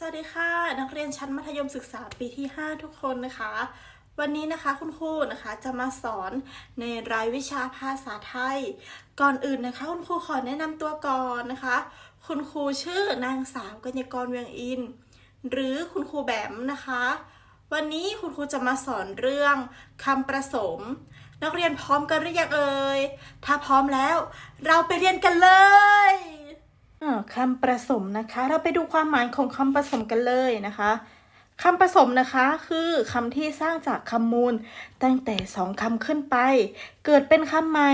สวัสดีค่ะ นักเรียนชั้นมัธยมศึกษาปีที่ 5 ทุกคนนะคะ วันนี้นะคะคุณครูนะคะจะมาสอนในรายวิชาภาษาไทย ก่อนอื่นนะคะ คุณครูขอแนะนำตัวก่อนนะคะ คุณครูชื่อนางสาวกัญญากรเวียงอิน หรือคุณครูแบมนะคะ วันนี้คุณครูจะมาสอนเรื่องคำประสม นักเรียนพร้อมกันหรือยังเอ่ยถ้าพร้อมแล้ว เราไปเรียนกันเลย คำผสมนะคะ เราไปดูความหมายของคำผสมกันเลยนะคะคำผสมนะคะคือคำที่สร้างจากคำมูล ตั้งแต่สองคำขึ้นไป เกิดเป็นคำใหม่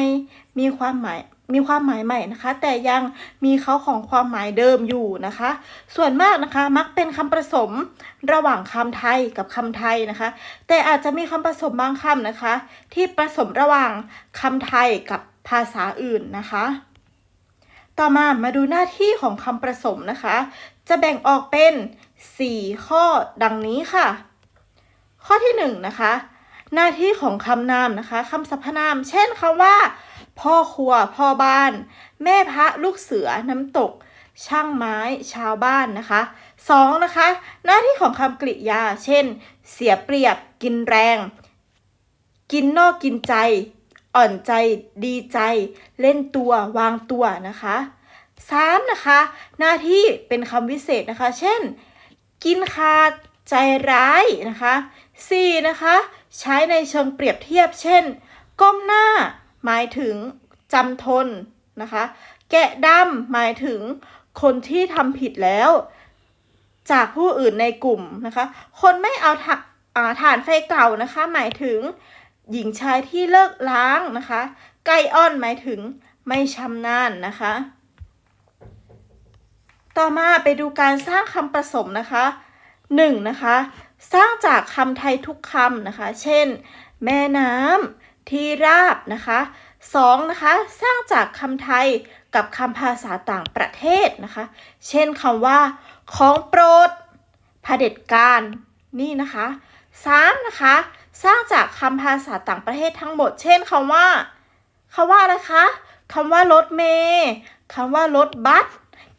มีความหมายมีความหมายใหม่นะคะ แต่ยังมีเขาของความหมายเดิมอยู่นะคะ ส่วนมากนะคะมักเป็นคำผสมระหว่างคำไทยกับคำไทยนะคะ แต่อาจจะมีคำผสมบางคำนะคะ ที่ผสมระหว่างคำไทยกับภาษาอื่นนะคะ ต่อมามาดูหน้าที่ของคำผสมนะคะ จะแบ่งออกเป็น 4 ข้อดังนี้ค่ะ ข้อที่1นะคะ หน้าที่ของคำนามนะคะคำสรรพนาม เช่นคำว่า พ่อครัว พ่อบ้าน แม่พระลูกเสือน้ำตก ช่างไม้ ชาวบ้านนะคะ 2. นะคะ หน้าที่ของคำกริยา เช่น เสียเปรียบ กินแรง กินนอกกินใจอ่อนใจดีใจ เล่นตัววางตัวนะคะ สามนะคะ หน้าที่เป็นคำวิเศษนะคะ เช่น กินขาดใจร้ายนะคะสี่นะคะ ใช้ในเชิงเปรียบเทียบ เช่น ก้มหน้า หมายถึงจำทนนะคะ แกะดำหมายถึงคนที่ทำผิดแล้ว จากผู้อื่นในกลุ่มนะคะ คนไม่เอาถ่าานไฟเก่านะคะ หมายถึงหญิงชายที่เลิกล้างนะคะ ไก่อ้อนหมายถึงไม่ชำนาญนะคะ ต่อมาไปดูการสร้างคำผสมนะคะหนึ่งนะคะสร้างจากคำไทยทุกคำนะคะ เช่น แม่น้ำที่ราบนะคะสองนะคะสร้างจากคำไทยกับคำภาษาต่างประเทศนะคะ เช่นคำว่า ของโปรดเผด็จการนี่นะคะสามนะคะสร้างจากคำภาษาต่างประเทศทั้งหมด เช่นคำว่าคำว่าอะคะคำว่ารถเมย์คำว่ารถบัส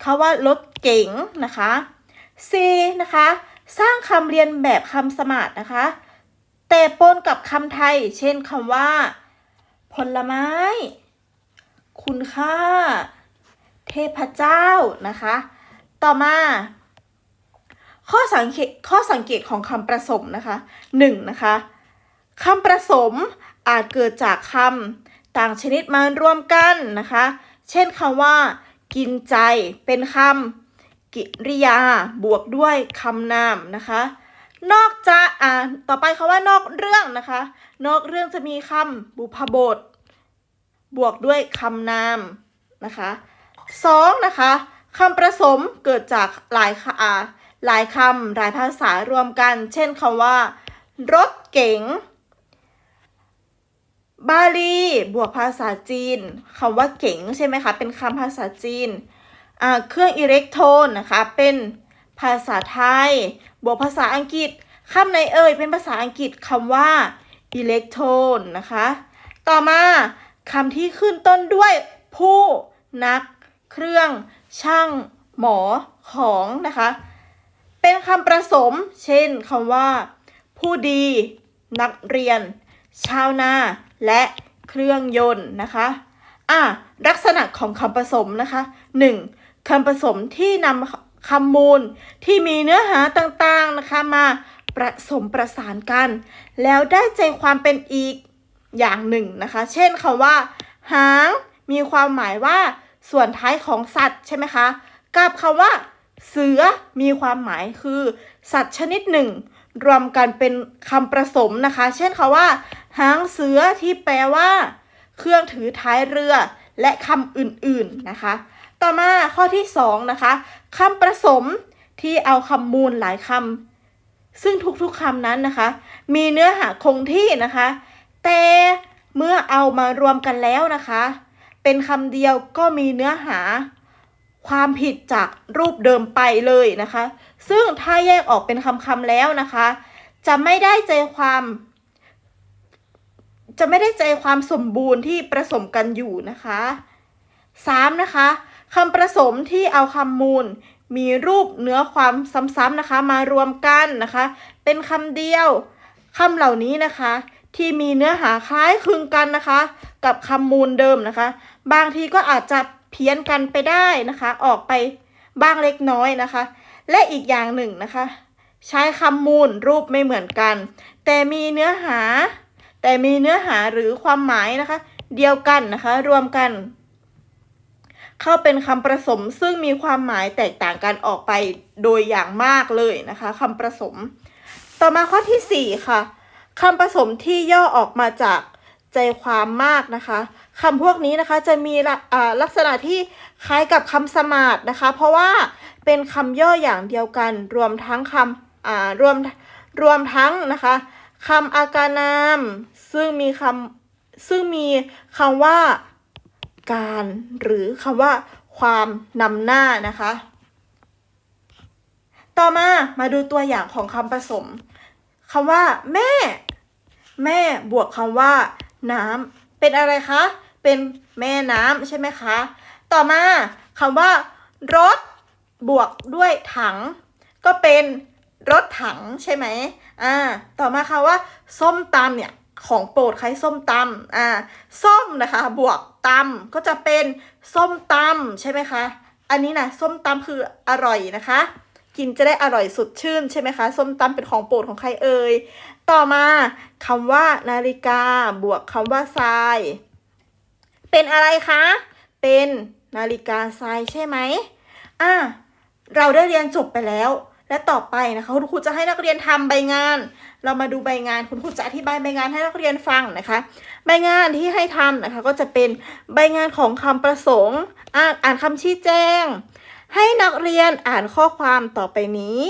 คำว่ารถเก๋งนะคะ C นะคะ สร้างคำเรียนแบบคำสมาร์ทนะคะ แต่ปนกับคำไทย เช่นคำว่า ผลไม้ คุณค่า เทพเจ้านะคะ ต่อมาข้อสังเกตข้อสังเกตของคำประสมนะคะหนึ่งนะคะคำประสมอาจเกิดจากคำต่างชนิดมารวมกันนะคะ เช่นคำว่า กินใจเป็นคำกิริยาบวกด้วยคำนามนะคะ นอกจากอ่าต่อไปคำว่านอกเรื่องนะคะ นอกเรื่องจะมีคำบุพบท บวกด้วยคำนามนะคะสองนะคะคำประสมเกิดจากหลายคอ่าหลายคำหลายภาษารวมกัน เช่นคำว่า รถเก๋ง บาลีบวกภาษาจีนคำว่าเก๋งใช่ไหมคะ เป็นคำภาษาจีน เครื่องอิเล็กโทรนนะคะ เป็นภาษาไทย บวกภาษาอังกฤษคำในเอ่ย เป็นภาษาอังกฤษคำว่าอิเล็กโทรนนะคะ ต่อมาคำที่ขึ้นต้นด้วยผู้นัก เครื่อง ช่าง หมอ ของนะคะ เป็นคำประสม เช่นคำว่า ผู้ดี นักเรียน ชาวนา และเครื่องยนต์นะคะอะลักษณะของคำผสมนะคะ 1. คำผสมที่นำคำมูลที่มีเนื้อหาต่างๆนะคะมาผสมประสานกัน แล้วได้ใจความเป็นอีกอย่างหนึ่งนะคะ เช่นคำว่า หางมีความหมายว่าส่วนท้ายของสัตว์ใช่ไหมคะ กับคำว่า เสือมีความหมายคือ สัตว์ชนิดหนึ่ง รวมกันเป็นคำประสมนะคะ เช่นคำว่าหางเสือที่แปลว่า เครื่องถือท้ายเรือ และคำอื่นๆนะคะ ต่อมาข้อที่2นะคะคำประสมที่เอาคำมูลหลายคำซึ่งทุกๆคำนั้นนะคะ มีเนื้อหาคงที่นะคะ แต่เมื่อเอามารวมกันแล้วนะคะ เป็นคำเดียวก็มีเนื้อหา ความผิดจากรูปเดิมไปเลยนะคะ ซึ่งถ้าแยกออกเป็นคำๆแล้วนะคะ จะไม่ได้ใจความ จะไม่ได้ใจความสมบูรณ์ที่ผสมกันอยู่นะคะ 3. นะคะคำผสมที่เอาคำมูล มีรูปเนื้อความซ้ำๆนะคะ มารวมกันนะคะ เป็นคำเดียวคำเหล่านี้นะคะ ที่มีเนื้อหาคล้ายคลึงกันนะคะ กับคำมูลเดิมนะคะ บางทีก็อาจจะ เพี้ยนกันไปได้นะคะ ออกไปบ้างเล็กน้อยนะคะ และอีกอย่างหนึ่งนะคะ ใช้คำมูลรูปไม่เหมือนกัน แต่มีเนื้อหา แต่มีเนื้อหาหรือความหมายนะคะ เดียวกันนะคะ รวมกัน เข้าเป็นคำผสมซึ่งมีความหมายแตกต่างกันออกไปโดยอย่างมากเลยนะคะคำผสม ต่อมาข้อที่ 4 ค่ะคำผสมที่ย่อออกมาจากใจความมากนะคะ คำพวกนี้นะคะจะมีล,ะะลักษณะที่คล้ายกับคำสมาร์ทนะคะ เพราะว่าเป็นคำย่ออย่างเดียวกัน รวมทั้งคำรวมรวมทั้งนะคะคำอาการนาม ซึ่งมีคำซึ่งมีคำว่าการหรือคำว่าความนำหน้านะคะ ต่อมามาดูตัวอย่างของคำผสมคำว่า แม่ แม่บวกคำว่า น้ำเป็นอะไรคะ เป็นแม่น้ำใช่ไหมคะ ต่อมาคำว่ารถบวกด้วยถัง ก็เป็นรถถังใช่ไหมอ่า ต่อมาคำว่า ส้มตำเนี่ย ของโปรดใครส้มตำอ่า ส้มนะคะ บวกตำก็จะเป็นส้มตำใช่ไหมคะ อันนี้นะส้มตำคืออร่อยนะคะ กินจะได้อร่อยสดชื่นใช่ไหมคะ ส้มตำเป็นของโปรดของใครเอ่ย ต่อมาคำว่านาฬิกาบวกคำว่าทราย เป็นอะไรคะ เป็นนาฬิกาทรายใช่ไหมอ่าเราได้เรียนจบไปแล้ว และต่อไปนะคะคุณครูจะให้นักเรียนทำใบงาน เรามาดูใบงานคุณครูจะอธิบายใบงานให้นักเรียนฟังนะคะ ใบงานที่ให้ทำนะคะก็จะเป็นใบงานของคำประสงค์ อ่านอ่านคำชี้แจง ให้นักเรียนอ่านข้อความต่อไปนี้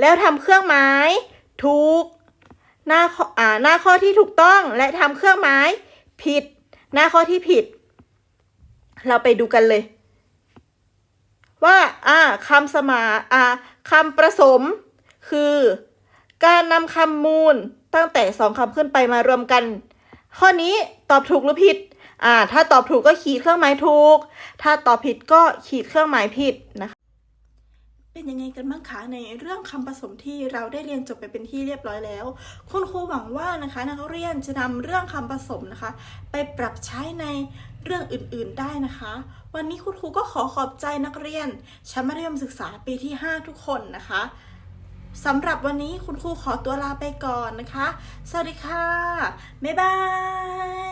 แล้วทำเครื่องหมายถูกหน้าข้ออ่าหน้าข้อที่ถูกต้องและทำเครื่องหมายผิด หน้าข้อที่ผิด เราไปดูกันเลย ว่าอ่าคำสมาอ่าคำประสม คือ การนำคำมูลตั้งแต่สองคำขึ้นไปมารวมกัน ข้อนี้ตอบถูกหรือผิดอ่าถ้าตอบถูกก็ขีดเครื่องหมายถูก ถ้าตอบผิดก็ขีดเครื่องหมายผิดนะคะ เป็นยังไงกันบ้างคะในเรื่องคำผสมที่เราได้เรียนจบไปเป็นที่เรียบร้อยแล้ว คุณครูหวังว่านะคะนักเรียนจะนำเรื่องคำผสมนะคะ ไปปรับใช้ใน เรื่องอื่นๆได้นะคะ วันนี้คุณครูก็ขอขอบใจนักเรียนชั้นมัธยมศึกษาปีที่ 5 ทุกคนนะคะสำหรับวันนี้คุณครูขอตัวลาไปก่อนนะคะ สวัสดีค่ะ บ๊ายบาย